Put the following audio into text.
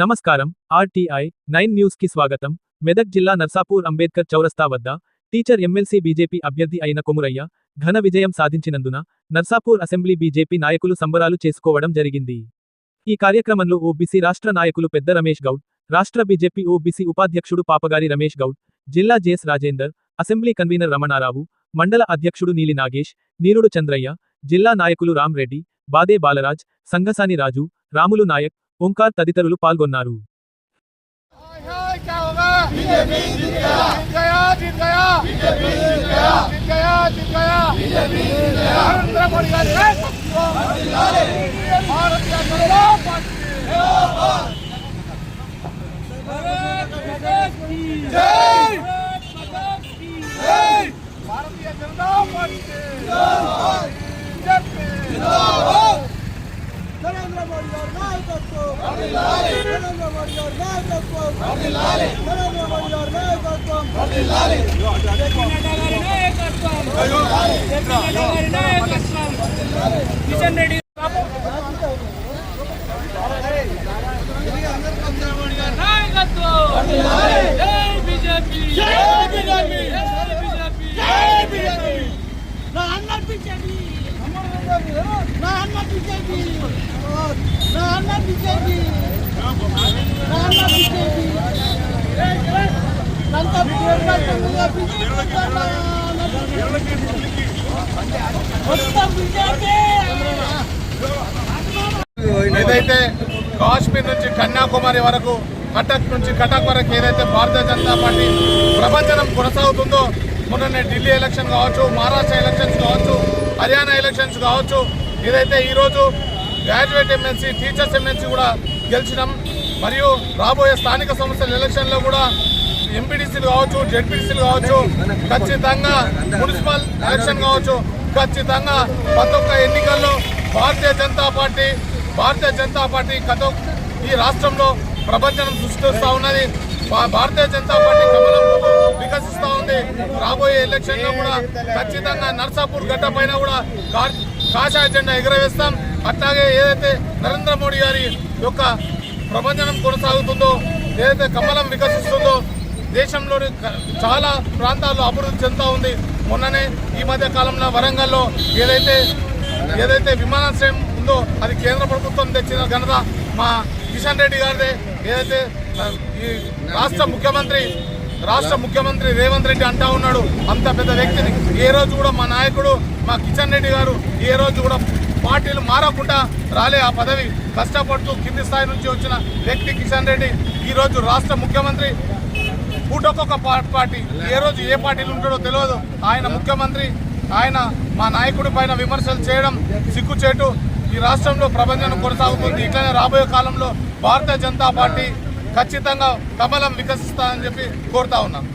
నమస్కారం RTI nine న్యూస్కి స్వాగతం. మెదక్ జిల్లా నర్సాపూర్ అంబేద్కర్ చౌరస్తా వద్ద టీచర్ ఎమ్మెల్సీ బీజేపీ అభ్యర్థి అయిన కొమురయ్య ఘన విజయం సాధించినందున నర్సాపూర్ అసెంబ్లీ బీజేపీ నాయకులు సంబరాలు చేసుకోవడం జరిగింది. ఈ కార్యక్రమంలో ఓబీసీ రాష్ట్ర నాయకులు పెద్ద రమేష్ గౌడ్ రాష్ట్ర బీజేపీ ఓబీసీ ఉపాధ్యక్షుడు పాపగారి రమేష్ గౌడ్ జిల్లా JS Rajender assembly convener Ramanarao మండల అధ్యక్షుడు నీలి నాగేష్ నీరుడు చంద్రయ్య జిల్లా నాయకులు రామ్ రెడ్డి బాదే బాలరాజ్ సంగసాని రాజు రాములు నాయక్ ఓంకార్ తదితరులు పాల్గొన్నారు. జనతా నాయకత్వం నరేంద్ర నా అన్న బీజేపీ నా అన్న బీజేపీ! ఏదైతే కాశ్మీర్ నుంచి కన్యాకుమారి వరకు కటక్ నుంచి కటక్ వరకు ఏదైతే భారతీయ జనతా పార్టీ ప్రపంచం కొనసాగుతుందో మొన్ననే ఢిల్లీ ఎలక్షన్ కావచ్చు మహారాష్ట్ర ఎలక్షన్స్ కావచ్చు హర్యానా ఎలక్షన్స్ కావచ్చు ఏదైతే ఈరోజు గ్రాడ్యుయేట్ ఎమ్మెల్సీ టీచర్స్ ఎమ్మెల్సీ కూడా గెలిచినాం. మరియు రాబోయే స్థానిక సంస్థల ఎలక్షన్లో కూడా ఎంపీడీసీలు కావచ్చు జెడ్పీటీసీలు కావచ్చు ఖచ్చితంగా మున్సిపల్ ఎలక్షన్ కావచ్చు ఖచ్చితంగా ప్రతి ఒక్క ఎన్నికల్లో భారతీయ జనతా పార్టీ భారతీయ జనతా పార్టీ గత ఈ రాష్ట్రంలో ప్రపంచం సృష్టిస్తూ ఉన్నది. భా- భారతీయ జనతా పార్టీ కమలం వికసిస్తూ ఉంది. రాబోయే ఎలక్షన్లో కూడా ఖచ్చితంగా నర్సాపూర్ గడ్డ పైన కూడా కాషాయ జెండా ఎగరవేస్తాం. అట్లాగే ఏదైతే నరేంద్ర మోడీ గారి యొక్క ప్రపంచం కొనసాగుతుందో ఏదైతే కమలం వికసిస్తుందో దేశంలోని చాలా ప్రాంతాల్లో అభివృద్ధి చెందుతూ ఉంది. మొన్ననే ఈ మధ్య కాలంలో వరంగల్లో ఏదైతే ఏదైతే విమానాశ్రయం ఉందో అది కేంద్ర ప్రభుత్వం తెచ్చిన ఘనత మా కిషన్ రెడ్డి గారిదే. ఏదైతే ఈ రాష్ట్ర ముఖ్యమంత్రి రాష్ట్ర ముఖ్యమంత్రి రేవంత్ రెడ్డి అంటా ఉన్నాడు అంత పెద్ద వ్యక్తిని. ఏ రోజు కూడా మా నాయకుడు మా కిషన్ రెడ్డి గారు ఏ రోజు కూడా పార్టీలు మారకుండా రాలే ఆ పదవి. కష్టపడుతూ కింది స్థాయి నుంచి వచ్చిన వ్యక్తి కిషన్ రెడ్డి ఈ రోజు రాష్ట్ర ముఖ్యమంత్రి. పూటొక్కొక్క పార్టీ. ఏ రోజు ఏ పార్టీలు ఉంటాడో తెలియదు. ఆయన ముఖ్యమంత్రి ఆయన మా నాయకుడి పైన విమర్శలు చేయడం సిగ్గుచేటు. ఈ రాష్ట్రంలో ప్రపంచం కొనసాగుతుంది. ఇట్లనే రాబోయే కాలంలో భారతీయ జనతా పార్టీ ఖచ్చితంగా కమలం వికసిస్తానని చెప్పి కోరుతా ఉన్నాను.